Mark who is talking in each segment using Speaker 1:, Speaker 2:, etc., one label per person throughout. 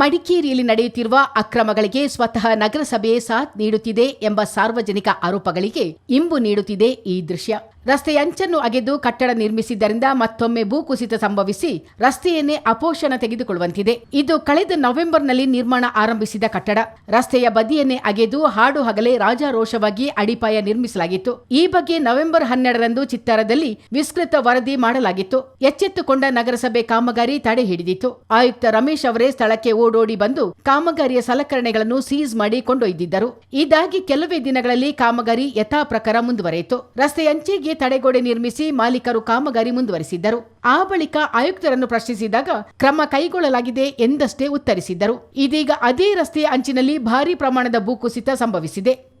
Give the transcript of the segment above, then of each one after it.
Speaker 1: ಮಡಿಕೇರಿಯಲ್ಲಿ ನಡೆಯುತ್ತಿರುವ ಅಕ್ರಮಗಳಿಗೆ ಸ್ವತಃ ನಗರಸಭೆಯೇ ಸಾಥ್ ನೀಡುತ್ತಿದೆ ಎಂಬ ಸಾರ್ವಜನಿಕ ಆರೋಪಗಳಿಗೆ ಇಂಬು ನೀಡುತ್ತಿದೆ ಈ ದೃಶ್ಯ. ರಸ್ತೆಯ ಅಂಚನ್ನು ಅಗೆದು ಕಟ್ಟಡ ನಿರ್ಮಿಸಿದ್ದರಿಂದ ಮತ್ತೊಮ್ಮೆ ಭೂಕುಸಿತ ಸಂಭವಿಸಿ ರಸ್ತೆಯನ್ನೇ ಅಪೋಷಣ ತೆಗೆದುಕೊಳ್ಳುವಂತಿದೆ. ಇದು ಕಳೆದ ನವೆಂಬರ್ನಲ್ಲಿ ನಿರ್ಮಾಣ ಆರಂಭಿಸಿದ ಕಟ್ಟಡ. ರಸ್ತೆಯ ಬದಿಯನ್ನೇ ಅಗೆದು ಹಾಡು ಹಗಲೇ ರಾಜಾರೋಷವಾಗಿ ಅಡಿಪಾಯ ನಿರ್ಮಿಸಲಾಗಿತ್ತು. ಈ ಬಗ್ಗೆ ನವೆಂಬರ್ ಹನ್ನೆರಡರಂದು ಚಿತ್ತಾರದಲ್ಲಿ ವಿಸ್ತೃತ ವರದಿ ಮಾಡಲಾಗಿತ್ತು. ಎಚ್ಚೆತ್ತುಕೊಂಡ ನಗರಸಭೆ ಕಾಮಗಾರಿ ತಡೆ ಹಿಡಿದಿತ್ತು. ಆಯುಕ್ತ ರಮೇಶ್ ಅವರೇ ಸ್ಥಳಕ್ಕೆ ಓಡೋಡಿ ಬಂದು ಕಾಮಗಾರಿಯ ಸಲಕರಣೆಗಳನ್ನು ಸೀಸ್ ಮಾಡಿ ಕೊಂಡೊಯ್ದಿದ್ದರು. ಇದಾಗಿ ಕೆಲವೇ ದಿನಗಳಲ್ಲಿ ಕಾಮಗಾರಿ ಯಥಾ ಪ್ರಕಾರ ಮುಂದುವರೆಯಿತು. ರಸ್ತೆ ಅಂಚೆಗೆ ತಡೆಗೋಡೆ ನಿರ್ಮಿಸಿ ಮಾಲೀಕರು ಕಾಮಗಾರಿ ಮುಂದುವರಿಸಿದ್ದರು. ಆ ಬಳಿಕ ಆಯುಕ್ತರನ್ನು ಪ್ರಶ್ನಿಸಿದಾಗ ಕ್ರಮ ಕೈಗೊಳ್ಳಲಾಗಿದೆ ಎಂದಷ್ಟೇ ಉತ್ತರಿಸಿದ್ದರು. ಇದೀಗ ಅದೇ ರಸ್ತೆಯ ಅಂಚಿನಲ್ಲಿ ಭಾರೀ ಪ್ರಮಾಣದ ಭೂಕುಸಿತ ಸಂಭವಿಸಿದೆ.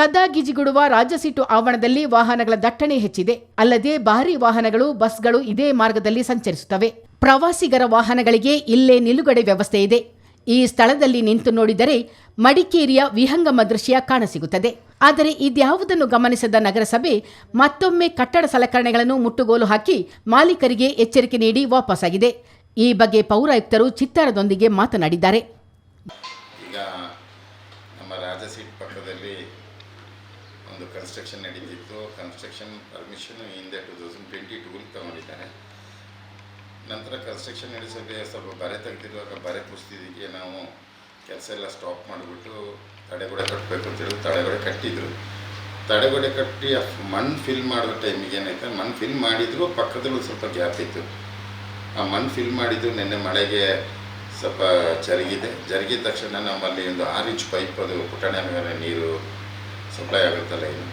Speaker 1: ಸದಾ ಗಿಜಿಗುಡುವ ರಾಜಸೀಟು ಆವರಣದಲ್ಲಿ ವಾಹನಗಳ ದಟ್ಟಣೆ ಹೆಚ್ಚಿದೆ. ಅಲ್ಲದೆ ಭಾರಿ ವಾಹನಗಳು, ಬಸ್ಗಳು ಇದೇ ಮಾರ್ಗದಲ್ಲಿ ಸಂಚರಿಸುತ್ತವೆ. ಪ್ರವಾಸಿಗರ ವಾಹನಗಳಿಗೆ ಇಲ್ಲೇ ನಿಲುಗಡೆ ವ್ಯವಸ್ಥೆ ಇದೆ. ಈ ಸ್ಥಳದಲ್ಲಿ ನಿಂತು ನೋಡಿದರೆ ಮಡಿಕೇರಿಯ ವಿಹಂಗಮ ದೃಶ್ಯ ಕಾಣಸಿಗುತ್ತದೆ. ಆದರೆ ಇದ್ಯಾವುದನ್ನು ಗಮನಿಸದ ನಗರಸಭೆ ಮತ್ತೊಮ್ಮೆ ಕಟ್ಟಡ ಸಲಕರಣೆಗಳನ್ನು ಮುಟ್ಟುಗೋಲು ಹಾಕಿ ಮಾಲೀಕರಿಗೆ ಎಚ್ಚರಿಕೆ ನೀಡಿ ವಾಪಸ್ಸಾಗಿದೆ ಈ ಬಗ್ಗೆ ಪೌರಾಯುಕ್ತರು ಚಿತ್ತಾರದೊಂದಿಗೆ ಮಾತನಾಡಿದ್ದಾರೆ.
Speaker 2: ಒಂದು ಕನ್ಸ್ಟ್ರಕ್ಷನ್ ನಡೀತಿತ್ತು. ಕನ್ಸ್ಟ್ರಕ್ಷನ್ ಪರ್ಮಿಷನ್ ಹಿಂದೆ ಟು ತೌಸಂಡ್ ಟ್ವೆಂಟಿ ಟೂಲ್ ತಗೊಂಡಿದ್ದಾರೆ. ನಂತರ ಕನ್ಸ್ಟ್ರಕ್ಷನ್ ನಡೆಸೋಕ್ಕೆ ಸ್ವಲ್ಪ ಬರೆ ತೆಗೆದಿರುವಾಗ ಬರೆ ಪರಿಸ್ಥಿತಿಗೆ ನಾವು ಕೆಲಸ ಎಲ್ಲ ಸ್ಟಾಪ್ ಮಾಡಿಬಿಟ್ಟು ತಡೆಗೋಡೆ ಕಟ್ಟಬೇಕು ಅಂತೇಳಿ ತಡೆಗೋಡೆ ಕಟ್ಟಿದ್ರು. ತಡೆಗೋಡೆ ಕಟ್ಟಿ ಮಣ್ಣು ಫಿಲ್ ಮಾಡೋ ಟೈಮಿಗೆ ಏನಾಯ್ತು? ಮಣ್ಣು ಫಿಲ್ ಮಾಡಿದ್ರು ಪಕ್ಕದಲ್ಲೂ ಸ್ವಲ್ಪ ಗ್ಯಾಪ್ ಇತ್ತು. ಆ ಮಣ್ಣು ಫಿಲ್ ಮಾಡಿದ್ದು ನಿನ್ನೆ ಮಳೆಗೆ ಸ್ವಲ್ಪ ಜರುಗಿದೆ. ಜರುಗಿದ ತಕ್ಷಣ ನಮ್ಮಲ್ಲಿ ಒಂದು ಆರು ಇಂಚ್ ಪೈಪ್ ಅದು ಪುಟಾಣಿ ಮೇಲೆ ನೀರು ಸಪ್ಲೈ ಆಗುತ್ತೆ ಲೈನ್.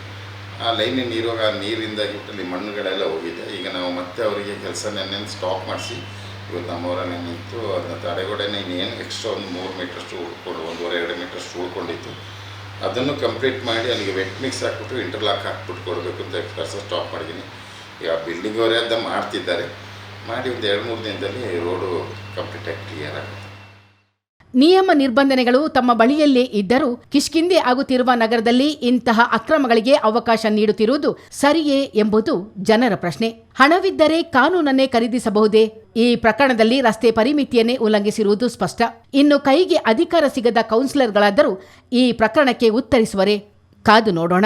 Speaker 2: ಆ ಲೈನಿನ ಇರುವಾಗ ನೀರಿಂದ ಅಲ್ಲಿ ಮಣ್ಣುಗಳೆಲ್ಲ ಹೋಗಿದೆ. ಈಗ ನಾವು ಮತ್ತೆ ಅವರಿಗೆ ಕೆಲಸ ನೆನ್ನೆ ಸ್ಟಾಪ್ ಮಾಡಿಸಿ ಇವತ್ತು ನಮ್ಮವರನ್ನೇ ನಿಂತು ಅದನ್ನ ತಡೆಗೋಡೆನೇ ಇನ್ನೇನು ಎಕ್ಸ್ಟ್ರಾ ಒಂದು ಮೂರು ಮೀಟ್ರಷ್ಟು ಉಳ್ಕೊಂಡು ಒಂದೂವರೆ, ಎರಡು ಮೀಟ್ರಷ್ಟು ಉಳ್ಕೊಂಡಿತ್ತು ಅದನ್ನು ಕಂಪ್ಲೀಟ್ ಮಾಡಿ ಅಲ್ಲಿಗೆ ವೆಟ್ ಮಿಕ್ಸ್ ಹಾಕ್ಬಿಟ್ಟು ಇಂಟರ್ಲಾಕ್ ಹಾಕ್ಬಿಟ್ಟು ಕೊಡಬೇಕು ಅಂತ ಕೆಲಸ ಸ್ಟಾಪ್ ಮಾಡಿದ್ದೀನಿ. ಈಗ ಬಿಲ್ಡಿಂಗ್ ಅವರೇ ಅಂತ ಮಾಡ್ತಿದ್ದಾರೆ. ಮಾಡಿ ಒಂದು ಎರಡು ಮೂರು ದಿನದಲ್ಲಿ ರೋಡು ಕಂಪ್ಲೀಟಾಗಿ ಕ್ಲಿಯರ್ ಆಗುತ್ತೆ.
Speaker 1: ನಿಯಮ ನಿರ್ಬಂಧನೆಗಳು ತಮ್ಮ ಬಳಿಯಲ್ಲೇ ಇದ್ದರೂ ಕಿಷ್ಕಿಂದೆ ಆಗುತ್ತಿರುವ ನಗರದಲ್ಲಿ ಇಂತಹ ಅಕ್ರಮಗಳಿಗೆ ಅವಕಾಶ ನೀಡುತ್ತಿರುವುದು ಸರಿಯೇ ಎಂಬುದು ಜನರ ಪ್ರಶ್ನೆ. ಹಣವಿದ್ದರೆ ಕಾನೂನನ್ನೇ ಖರೀದಿಸಬಹುದೇ? ಈ ಪ್ರಕರಣದಲ್ಲಿ ರಸ್ತೆ ಪರಿಮಿತಿಯನ್ನೇ ಉಲ್ಲಂಘಿಸಿರುವುದು ಸ್ಪಷ್ಟ. ಇನ್ನು ಕೈಗೆ ಅಧಿಕಾರ ಸಿಗದ ಕೌನ್ಸಿಲರ್ಗಳಾದರೂ ಈ ಪ್ರಕರಣಕ್ಕೆ ಉತ್ತರಿಸುವರೇ? ಕಾದು ನೋಡೋಣ.